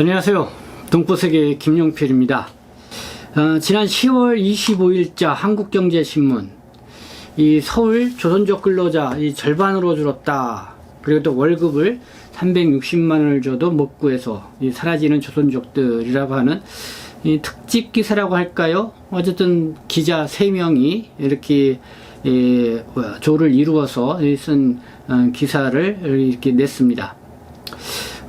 안녕하세요. 동포세계 김용필입니다. 어, 지난 10월 25일자 한국경제신문 이 서울 조선족 근로자 이 절반으로 줄었다. 그리고 또 월급을 360만 원을 줘도 못 구해서 이 사라지는 조선족들이라고 하는 이 특집 기사라고 할까요? 어쨌든 기자 3명이 이렇게 예, 뭐야, 조를 이루어서 이쓴 어, 기사를 이렇게 냈습니다.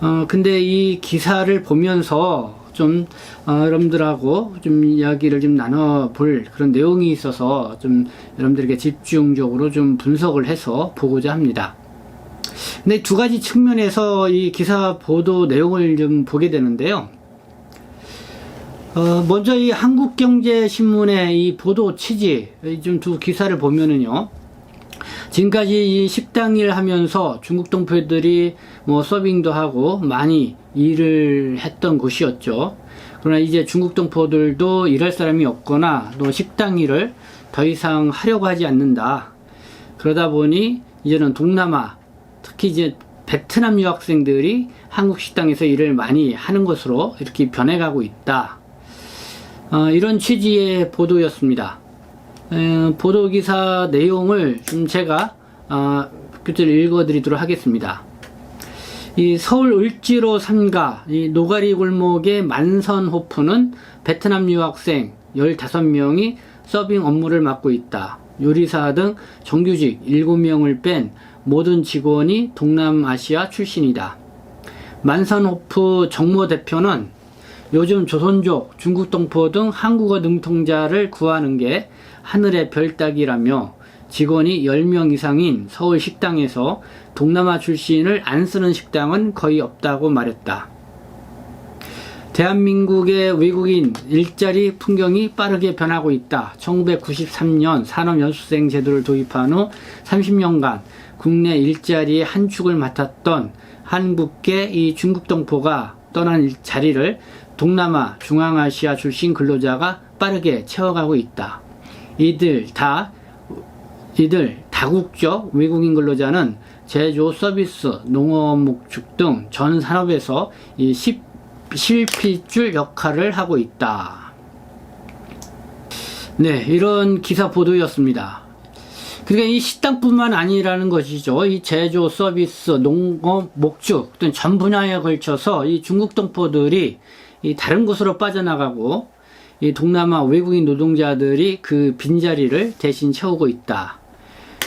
어, 근데 이 기사를 보면서 좀, 어, 여러분들하고 좀 이야기를 좀 나눠볼 그런 내용이 있어서 좀 여러분들에게 집중적으로 좀 분석을 해서 보고자 합니다. 근데 두 가지 측면에서 이 기사 보도 내용을 좀 보게 되는데요. 어, 먼저 이 한국경제신문의 이 보도 취지, 좀 두 기사를 보면은요. 지금까지 이 식당 일 하면서 중국 동포들이 뭐 서빙도 하고 많이 일을 했던 곳이었죠. 그러나 이제 중국 동포들도 일할 사람이 없거나 또 식당 일을 더 이상 하려고 하지 않는다. 그러다 보니 이제는 동남아, 특히 이제 베트남 유학생들이 한국 식당에서 일을 많이 하는 것으로 이렇게 변해가고 있다. 어, 이런 취지의 보도였습니다. 에, 보도 기사 내용을 좀 제가 어, 끝을 읽어드리도록 하겠습니다. 이 서울 을지로 삼가 이 노가리 골목의 만선호프는 베트남 유학생 15명이 서빙 업무를 맡고 있다. 요리사 등 정규직 7명을 뺀 모든 직원이 동남아시아 출신이다. 만선호프 정모 대표는 요즘 조선족, 중국 동포 등 한국어 능통자를 구하는 게 하늘의 별 따기라며 직원이 10명 이상인 서울 식당에서 동남아 출신을 안 쓰는 식당은 거의 없다고 말했다. 대한민국의 외국인 일자리 풍경이 빠르게 변하고 있다. 1993년 산업연수생 제도를 도입한 후 30년간 국내 일자리의 한 축을 맡았던 한국계 이 중국 동포가 떠난 일- 자리를 동남아, 중앙아시아 출신 근로자가 빠르게 채워가고 있다. 이들 다 이들 다국적 외국인 근로자는 제조, 서비스, 농업, 목축 등 전 산업에서 이 십- 실핏줄 역할을 하고 있다. 네, 이런 기사 보도였습니다. 그러니까 이 식당뿐만 아니라는 것이죠. 이 제조, 서비스, 농업, 목축 등 전 분야에 걸쳐서 이 중국 동포들이 이 다른 곳으로 빠져나가고 이 동남아 외국인 노동자들이 그 빈자리를 대신 채우고 있다.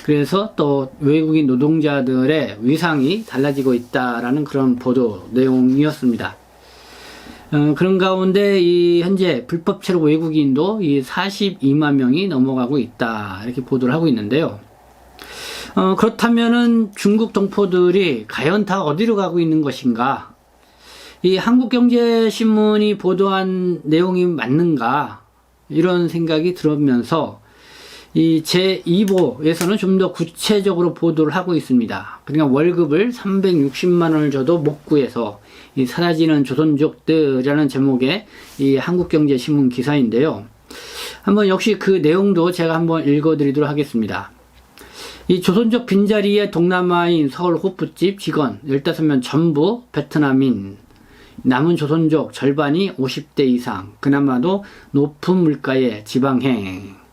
그래서 또 외국인 노동자들의 위상이 달라지고 있다라는 그런 보도 내용이었습니다. 어, 그런 가운데 이 현재 불법 체류 외국인도 이 42만 명이 넘어가고 있다 이렇게 보도를 하고 있는데요. 어, 그렇다면은 중국 동포들이 과연 다 어디로 가고 있는 것인가? 이 한국경제신문이 보도한 내용이 맞는가? 이런 생각이 들으면서 이 제2보에서는 좀 더 구체적으로 보도를 하고 있습니다. 그러니까 월급을 360만 원을 줘도 못 구해서 이 사라지는 조선족들이라는 제목의 이 한국경제신문 기사인데요. 한번 역시 그 내용도 제가 한번 읽어드리도록 하겠습니다. 이 조선족 빈자리의 동남아인 서울 호프집 직원 15명 전부 베트남인 남은 조선족 절반이 50대 이상 그나마도 높은 물가의 지방행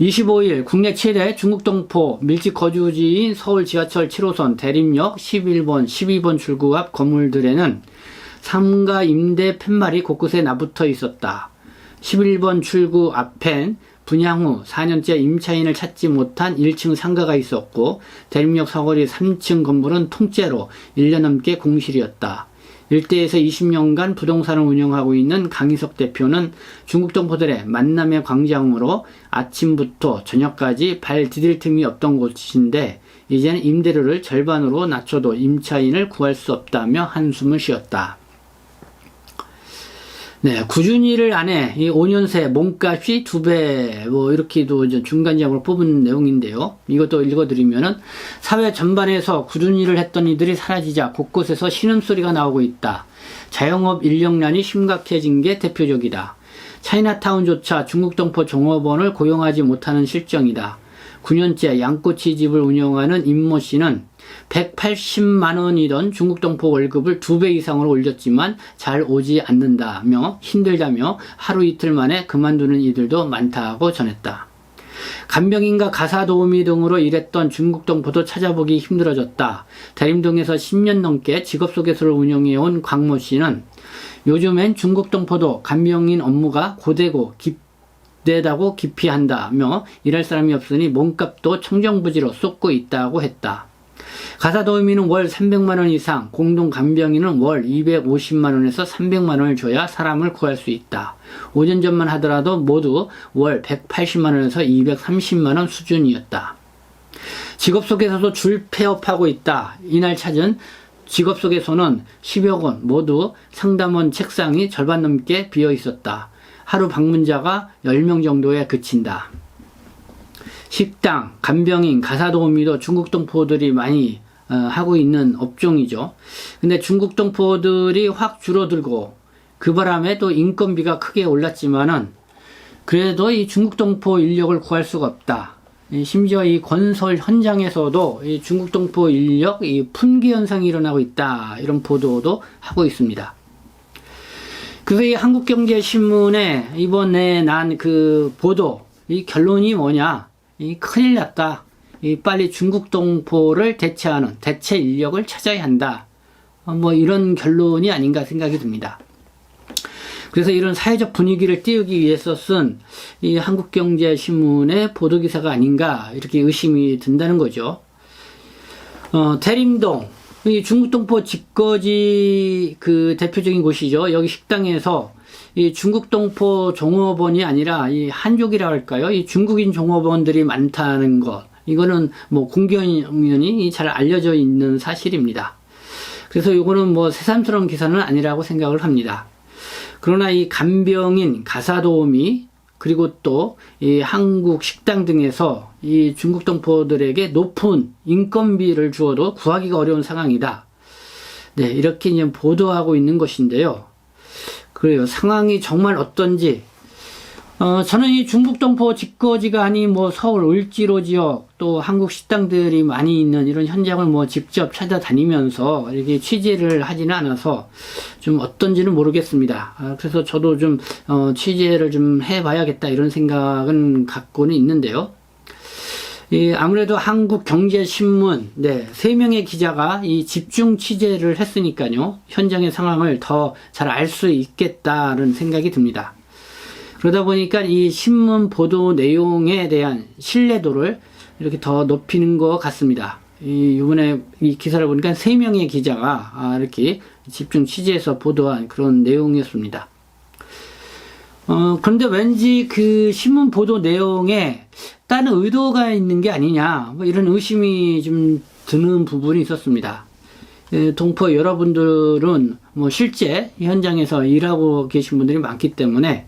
25일 국내 최대 중국 동포 밀집 거주지인 서울 지하철 7호선 대림역 11번, 12번 출구 앞 건물들에는 상가 임대 팻말이 곳곳에 나붙어 있었다. 11번 출구 앞엔 분양 후 4년째 임차인을 찾지 못한 1층 상가가 있었고 대림역 사거리 3층 건물은 통째로 1년 넘게 공실이었다. 일대에서 20년간 부동산을 운영하고 있는 강희석 대표는 중국 동포들의 만남의 광장으로 아침부터 저녁까지 발 디딜 틈이 없던 곳인데 이제는 임대료를 절반으로 낮춰도 임차인을 구할 수 없다며 한숨을 쉬었다. 네, 꾸준히 일을 안 해. 이 5년 새 몸값이 두 배, 뭐, 이렇게도 이제 중간점으로 뽑은 내용인데요. 이것도 읽어드리면은, 사회 전반에서 일을 했던 이들이 사라지자 곳곳에서 신음소리가 나오고 있다. 자영업 인력난이 심각해진 게 대표적이다. 차이나타운조차 중국 동포 종업원을 고용하지 못하는 실정이다. 9년째 양꼬치 집을 운영하는 임모 씨는 180만 원이던 중국 동포 월급을 두 배 이상으로 올렸지만 잘 오지 않는다며 힘들다며 하루 이틀 만에 그만두는 이들도 많다고 전했다. 간병인과 가사 도우미 등으로 일했던 중국 동포도 찾아보기 힘들어졌다. 대림동에서 10년 넘게 직업소개소를 운영해온 광모 씨는 요즘엔 중국 동포도 간병인 업무가 고되고 깊 대다고 기피한다며 일할 사람이 없으니 몸값도 청정부지로 쏟고 있다고 했다. 가사 도우미는 월 300만 원 이상, 공동 간병인은 월 250만 원에서 300만 원을 줘야 사람을 구할 수 있다. 5년 전만 하더라도 모두 월 180만 원에서 230만 원 수준이었다. 직업 속에서도 줄 폐업하고 있다. 이날 찾은 직업 속에서는 10여 건 모두 상담원 책상이 절반 넘게 비어 있었다. 하루 방문자가 10명 정도에 그친다. 식당, 간병인, 가사도우미도 중국 동포들이 많이 어, 하고 있는 업종이죠. 근데 중국 동포들이 확 줄어들고 그 바람에 또 인건비가 크게 올랐지만은 그래도 이 중국 동포 인력을 구할 수가 없다. 이 심지어 이 건설 현장에서도 이 중국 동포 인력 이 품귀 현상이 일어나고 있다. 이런 보도도 하고 있습니다. 그래서 이 한국경제신문에 이번에 난 그 보도 이 결론이 뭐냐? 이 큰일 났다. 이 빨리 중국 동포를 대체하는 대체 인력을 찾아야 한다. 어, 뭐 이런 결론이 아닌가 생각이 듭니다. 그래서 이런 사회적 분위기를 띄우기 위해서 쓴 이 한국경제신문의 보도기사가 아닌가 이렇게 의심이 든다는 거죠. 어, 대림동, 이 중국 동포 집거지 그 대표적인 곳이죠. 여기 식당에서 이 중국 동포 종업원이 아니라 이 한족이라 할까요? 이 중국인 종업원들이 많다는 것. 이거는 뭐 공견이 잘 알려져 있는 사실입니다. 그래서 이거는 뭐 새삼스러운 기사는 아니라고 생각을 합니다. 그러나 이 간병인, 가사도우미, 그리고 또 이 한국 식당 등에서 이 중국 동포들에게 높은 인건비를 주어도 구하기가 어려운 상황이다. 네, 이렇게 이제 보도하고 있는 것인데요. 그래요. 상황이 정말 어떤지 어, 저는 이 중국 동포 집거지가 아닌 뭐 서울 을지로 지역 또 한국 식당들이 많이 있는 이런 현장을 뭐 직접 찾아다니면서 이렇게 취재를 하지는 않아서 좀 어떤지는 모르겠습니다. 아, 그래서 저도 좀 어, 취재를 좀 해봐야겠다 이런 생각은 갖고는 있는데요. 이 아무래도 한국경제신문 네, 세 명의 기자가 이 집중 취재를 했으니까요. 현장의 상황을 더 잘 알 수 있겠다는 생각이 듭니다. 그러다 보니까 이 신문 보도 내용에 대한 신뢰도를 이렇게 더 높이는 것 같습니다. 이, 이번에 이 기사를 보니까 세 명의 기자가 아, 이렇게 집중 취재해서 보도한 그런 내용이었습니다. 어, 그런데 왠지 그 신문 보도 내용에 다른 의도가 있는 게 아니냐, 뭐 이런 의심이 좀 드는 부분이 있었습니다. 예, 동포 여러분들은 뭐 실제 현장에서 일하고 계신 분들이 많기 때문에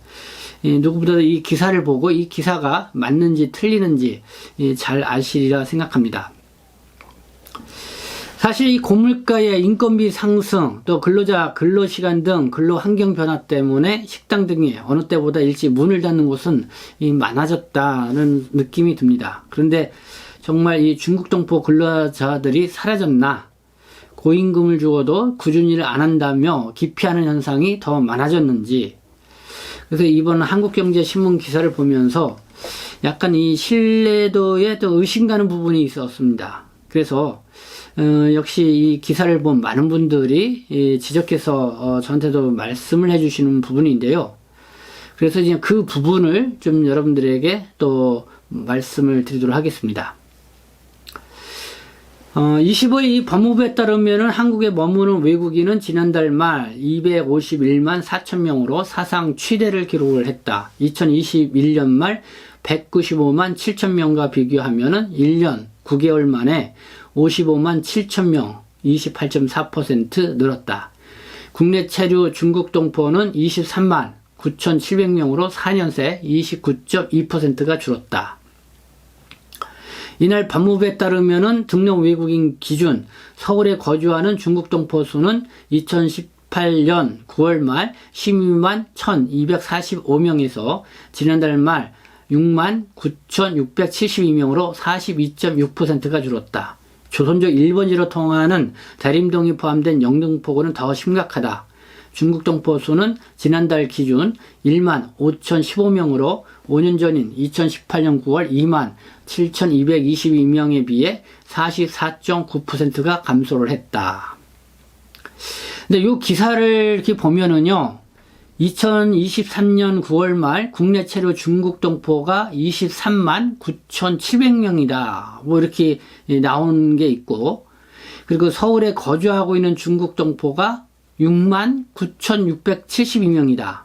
예, 누구보다 이 기사를 보고 이 기사가 맞는지 틀리는지 예, 잘 아시리라 생각합니다. 사실 이 고물가의 인건비 상승, 또 근로자 근로시간 등 근로 환경 변화 때문에 식당 등이 어느 때보다 일찍 문을 닫는 곳은 많아졌다는 느낌이 듭니다. 그런데 정말 이 중국 동포 근로자들이 사라졌나? 고임금을 주어도 꾸준히 일을 안 한다며 기피하는 현상이 더 많아졌는지, 그래서 이번 한국경제신문 기사를 보면서 약간 이 신뢰도에 또 의심가는 부분이 있었습니다. 그래서 어, 역시 이 기사를 본 많은 분들이 예, 지적해서 어, 저한테도 말씀을 해주시는 부분인데요. 그래서 이제 그 부분을 좀 여러분들에게 또 말씀을 드리도록 하겠습니다. 어, 25일 법무부에 따르면 한국에 머무는 외국인은 지난달 말 251만 4천 명으로 사상 최대를 기록을 했다. 2021년 말 195만 7천 명과 비교하면 1년 9개월 만에 55만 7천 명, 28.4% 늘었다. 국내 체류 중국 동포는 23만 9,700명으로 4년 새 29.2%가 줄었다. 이날 법무부에 따르면은 등록 외국인 기준 서울에 거주하는 중국 동포 수는 2018년 9월 말 12만 1245명에서 지난달 말 6만 9,672명으로 42.6%가 줄었다. 조선족 1번지로 통하는 대림동이 포함된 영등포구는 더 심각하다. 중국 동포 수는 지난달 기준 1만 5,015명으로 5년 전인 2018년 9월 2만 7,222명에 비해 44.9%가 감소를 했다. 근데 이 기사를 이렇게 보면은요, 2023년 9월 말 국내 체류 중국 동포가 23만 9,700명이다. 뭐 이렇게 나온 게 있고, 그리고 서울에 거주하고 있는 중국 동포가 6만 9,672명이다.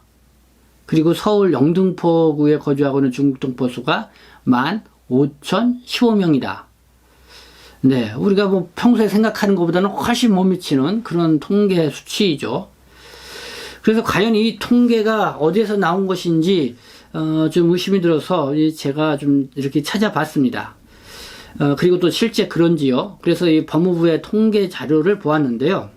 그리고 서울 영등포구에 거주하고 있는 중국 동포 수가 1만 5,015명이다. 네, 우리가 뭐 평소에 생각하는 것보다는 훨씬 못 미치는 그런 통계 수치이죠. 그래서 과연 이 통계가 어디에서 나온 것인지 어, 좀 의심이 들어서 제가 좀 이렇게 찾아봤습니다. 어, 그리고 또 실제 그런지요. 그래서 이 법무부의 통계 자료를 보았는데요.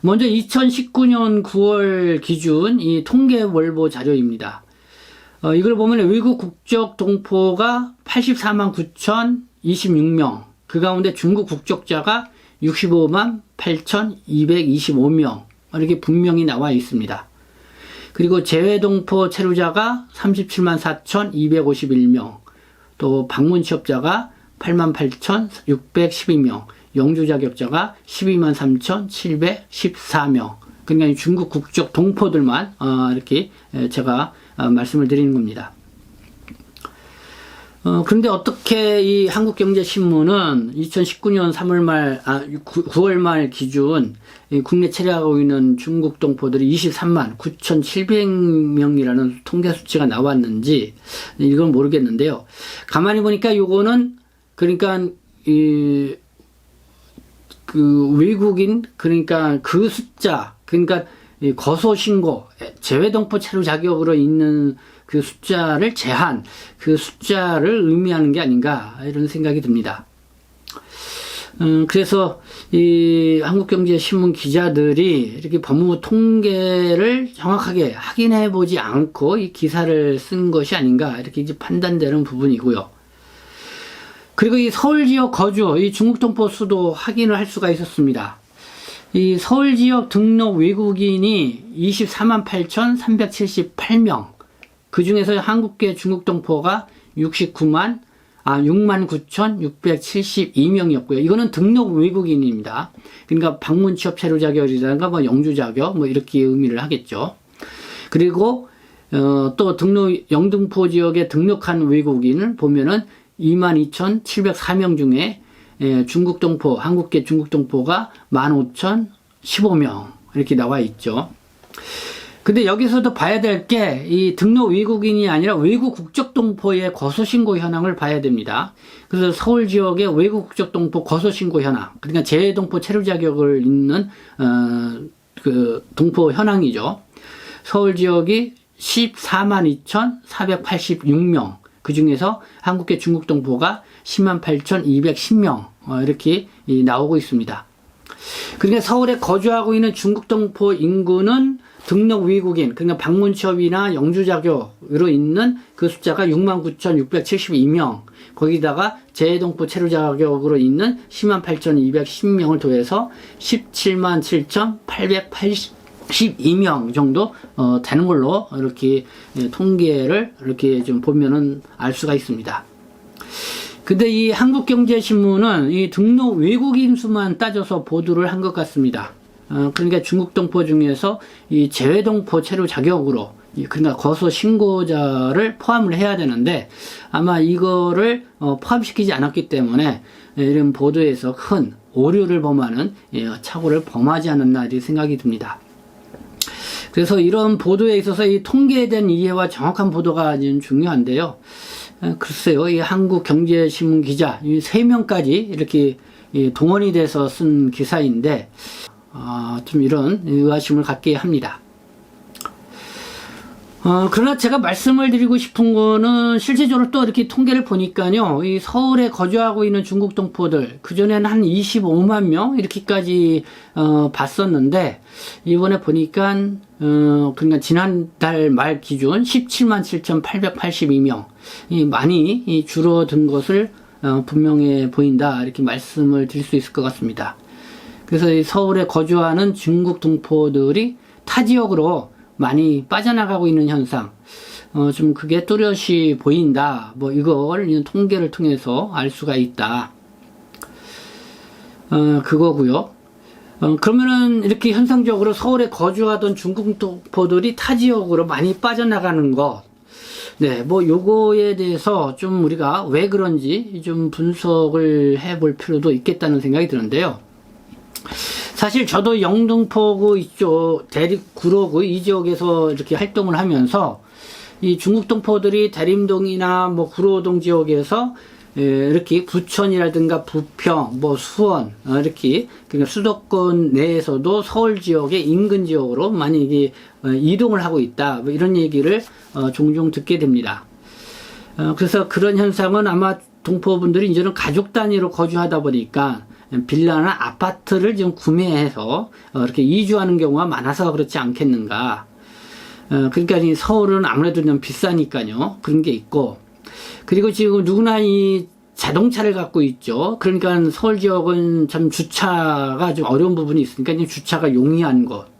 먼저 2019년 9월 기준 이 통계 월보 자료입니다. 어, 이걸 보면 외국 국적 동포가 84만 9,026명, 그 가운데 중국 국적자가 65만 8,225명, 이렇게 분명히 나와 있습니다. 그리고 재외동포 체류자가 37만 4,251명, 또 방문 취업자가 8만 8,612명, 영주 자격자가 12만 3,714명. 그러니까 중국 국적 동포들만 어, 이렇게 제가 어, 말씀을 드리는 겁니다. 어, 그런데 어떻게 이 한국경제신문은 2019년 3월 말, 아, 9, 월말 기준 국내 체류하고 있는 중국 동포들이 23만 9,700명이라는 통계 수치가 나왔는지 이건 모르겠는데요. 가만히 보니까 요거는 그러니까 이, 그 외국인 그러니까 그 숫자 그러니까 거소 신고 재외 동포 체류 자격으로 있는 그 숫자를 제한 그 숫자를 의미하는 게 아닌가 이런 생각이 듭니다. 음, 그래서 이 한국경제신문 기자들이 이렇게 법무부 통계를 정확하게 확인해 보지 않고 이 기사를 쓴 것이 아닌가 이렇게 이제 판단되는 부분이고요. 그리고 이 서울 지역 거주, 이 중국 동포 수도 확인을 할 수가 있었습니다. 이 서울 지역 등록 외국인이 24만 8,378명. 그 중에서 한국계 중국 동포가 69만, 아, 6만 9,672명이었고요. 이거는 등록 외국인입니다. 그러니까 방문 취업 체류 자격이라든가 뭐 영주 자격, 뭐 이렇게 의미를 하겠죠. 그리고, 어, 또 등록, 영등포 지역에 등록한 외국인을 보면은 22,704명 중에 예, 중국 동포, 한국계 중국 동포가 15,015명 이렇게 나와 있죠. 근데 여기서도 봐야 될 게 이 등록 외국인이 아니라 외국 국적 동포의 거소 신고 현황을 봐야 됩니다. 그래서 서울 지역의 외국 국적 동포 거소 신고 현황, 그러니까 재동포 체류 자격을 있는 어, 그 동포 현황이죠. 서울 지역이 14만 2,486명, 그 중에서 한국계 중국 동포가 10만 8,210명 어, 이렇게 나오고 있습니다. 그러니까 서울에 거주하고 있는 중국 동포 인구는 등록 외국인, 그러니까 방문 취업이나 영주 자격으로 있는 그 숫자가 69,672명, 거기다가 재동포 체류 자격으로 있는 108,210명을 더해서 17만 7,880 12명 정도 어, 되는 걸로 이렇게 예, 통계를 이렇게 좀 보면은 알 수가 있습니다. 근데 이 한국경제신문은 이 등록 외국인 수만 따져서 보도를 한 것 같습니다. 어, 그러니까 중국 동포 중에서 이 재외 동포 체류 자격으로 그러니까 거소 신고자를 포함을 해야 되는데 아마 이거를 어, 포함시키지 않았기 때문에 이런 보도에서 큰 오류를 범하는 예, 착오를 범하지 않았나 이렇게 생각이 듭니다. 그래서 이런 보도에 있어서 이 통계에 대한 이해와 정확한 보도가 아주 중요한데요. 글쎄요, 이 한국 경제신문 기자 이세 명까지 이렇게 동원이 돼서 쓴 기사인데 어, 좀 이런 의아심을 갖게 합니다. 어, 그러나 제가 말씀을 드리고 싶은 거는 실제적으로 또 이렇게 통계를 보니까요, 이 서울에 거주하고 있는 중국 동포들, 그전에는 한 25만 명, 이렇게까지, 어, 봤었는데, 이번에 보니까, 어, 그러니까 지난달 말 기준 17만 7,882명, 이 많이 이 줄어든 것을, 어, 분명해 보인다 이렇게 말씀을 드릴 수 있을 것 같습니다. 그래서 이 서울에 거주하는 중국 동포들이 타 지역으로 많이 빠져나가고 있는 현상, 어, 좀 그게 뚜렷이 보인다. 뭐 이걸 이런 통계를 통해서 알 수가 있다. 어, 그거고요. 어, 그러면은 이렇게 현상적으로 서울에 거주하던 중국 동포들이 타 지역으로 많이 빠져나가는 것. 네, 뭐 요거에 대해서 좀 우리가 왜 그런지 좀 분석을 해볼 필요도 있겠다는 생각이 드는데요. 사실 저도 영등포구 이쪽 대립 구로구 이 지역에서 이렇게 활동을 하면서 이 중국 동포들이 대림동이나 뭐 구로동 지역에서 에, 이렇게 부천이라든가 부평, 뭐 수원 어, 이렇게 그러니까 수도권 내에서도 서울 지역의 인근 지역으로 많이 이게 어, 이동을 하고 있다 뭐 이런 얘기를 어, 종종 듣게 됩니다. 어, 그래서 그런 현상은 아마 동포분들이 이제는 가족 단위로 거주하다 보니까 빌라나 아파트를 좀 구매해서 어, 이렇게 이주하는 경우가 많아서 그렇지 않겠는가. 어, 그러니까 이 서울은 아무래도 좀 비싸니까요. 그런 게 있고. 그리고 지금 누구나 이 자동차를 갖고 있죠. 그러니까 서울 지역은 참 주차가 좀 어려운 부분이 있으니까 이 주차가 용이한 것.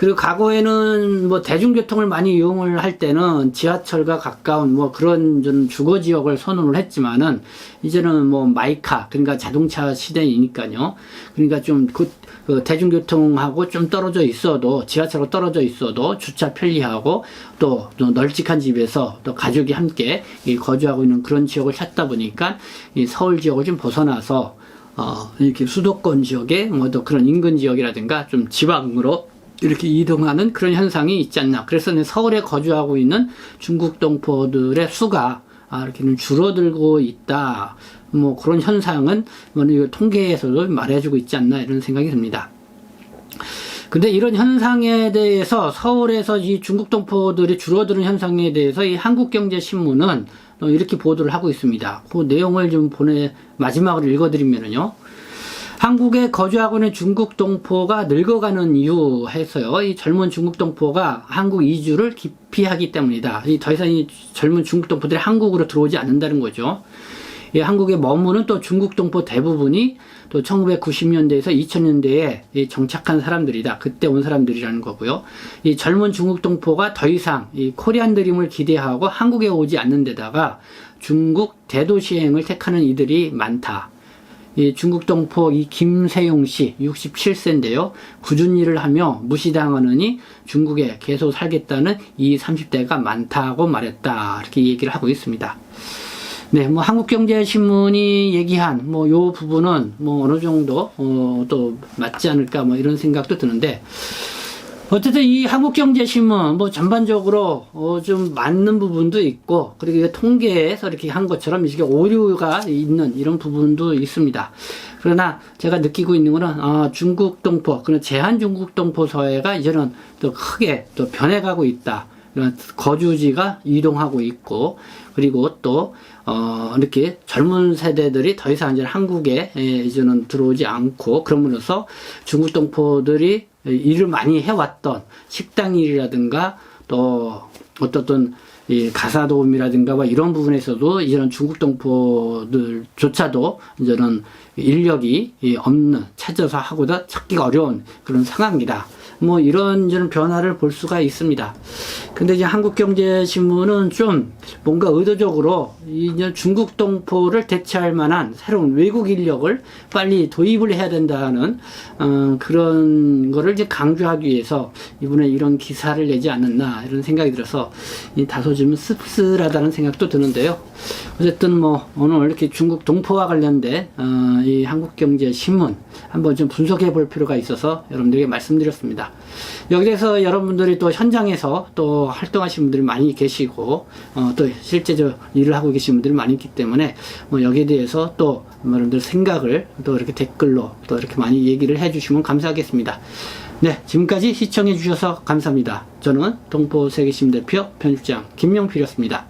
그리고 과거에는 뭐 대중교통을 많이 이용을 할 때는 지하철과 가까운 뭐 그런 좀 주거 지역을 선호를 했지만은 이제는 뭐 마이카 그러니까 자동차 시대이니까요. 그러니까 좀그 그 대중교통하고 좀 떨어져 있어도 지하철로 떨어져 있어도 주차 편리하고 또, 또 널찍한 집에서 또 가족이 함께 이 거주하고 있는 그런 지역을 찾다 보니까 이 서울 지역을 좀 벗어나서 어 이렇게 수도권 지역에 뭐 또 그런 인근 지역이라든가 좀 지방으로 이렇게 이동하는 그런 현상이 있지 않나. 그래서 는 서울에 거주하고 있는 중국 동포들의 수가 아, 이렇게 는 줄어들고 있다. 뭐 그런 현상은 뭐 이거 통계에서도 말해주고 있지 않나 이런 생각이 듭니다. 근데 이런 현상에 대해서 서울에서 이 중국 동포들이 줄어드는 현상에 대해서 이 한국경제신문은 어, 이렇게 보도를 하고 있습니다. 그 내용을 좀 보내 마지막으로 읽어드리면은요. 한국에 거주하고 있는 중국 동포가 늙어가는 이유 해서요. 이 젊은 중국 동포가 한국 이주를 기피하기 때문이다. 이 더 이상 이 젊은 중국 동포들이 한국으로 들어오지 않는다는 거죠. 이 한국에 머무는 또 중국 동포 대부분이 또 1990년대에서 2000년대에 정착한 사람들이다. 그때 온 사람들이라는 거고요. 이 젊은 중국 동포가 더 이상 이 코리안 드림을 기대하고 한국에 오지 않는 데다가 중국 대도시행을 택하는 이들이 많다. 이 중국 동포 이 김세용 씨 67세인데요. 굳은 일을 하며 무시당하느니 중국에 계속 살겠다는 이 30대가 많다고 말했다. 이렇게 얘기를 하고 있습니다. 네, 뭐 한국경제신문이 얘기한 뭐 요 부분은 뭐 어느 정도 어, 또 맞지 않을까 뭐 이런 생각도 드는데 어쨌든 이 한국경제신문 뭐 전반적으로 어 좀 맞는 부분도 있고 그리고 통계에서 이렇게 한 것처럼 이게 오류가 있는 이런 부분도 있습니다. 그러나 제가 느끼고 있는 거는 아, 중국 동포 그런 제한 중국 동포 사회가 이제는 또 크게 또 변해가고 있다. 이런 거주지가 이동하고 있고 그리고 또 어, 이렇게 젊은 세대들이 더 이상 이제 한국에 에, 이제는 들어오지 않고 그러면서 중국 동포들이 일을 많이 해왔던 식당 일이라든가 또 어떻든 이 가사 도움이라든가 뭐 이런 부분에서도 이제는 중국 동포들조차도 이제는 인력이 없는 찾아서 하고도 찾기가 어려운 그런 상황이다. 뭐 이런 저는 변화를 볼 수가 있습니다. 근데 이제 한국경제신문은 좀 뭔가 의도적으로 이제 중국 동포를 대체할 만한 새로운 외국 인력을 빨리 도입을 해야 된다는 어, 그런 거를 이제 강조하기 위해서 이번에 이런 기사를 내지 않았나 이런 생각이 들어서 이 다소 좀 씁쓸하다는 생각도 드는데요. 어쨌든 뭐 오늘 이렇게 중국 동포와 관련된 어, 이 한국경제신문 한번 좀 분석해 볼 필요가 있어서 여러분들에게 말씀드렸습니다. 여기에서 여러분들이 또 현장에서 또 활동하시는 분들이 많이 계시고 어, 또 실제적 일을 하고 계신 분들이 많이 있기 때문에 뭐 여기에 대해서 또 여러분들 생각을 또 이렇게 댓글로 또 이렇게 많이 얘기를 해주시면 감사하겠습니다. 네, 지금까지 시청해 주셔서 감사합니다. 저는 동포세계심 대표 편집장 김명필이었습니다.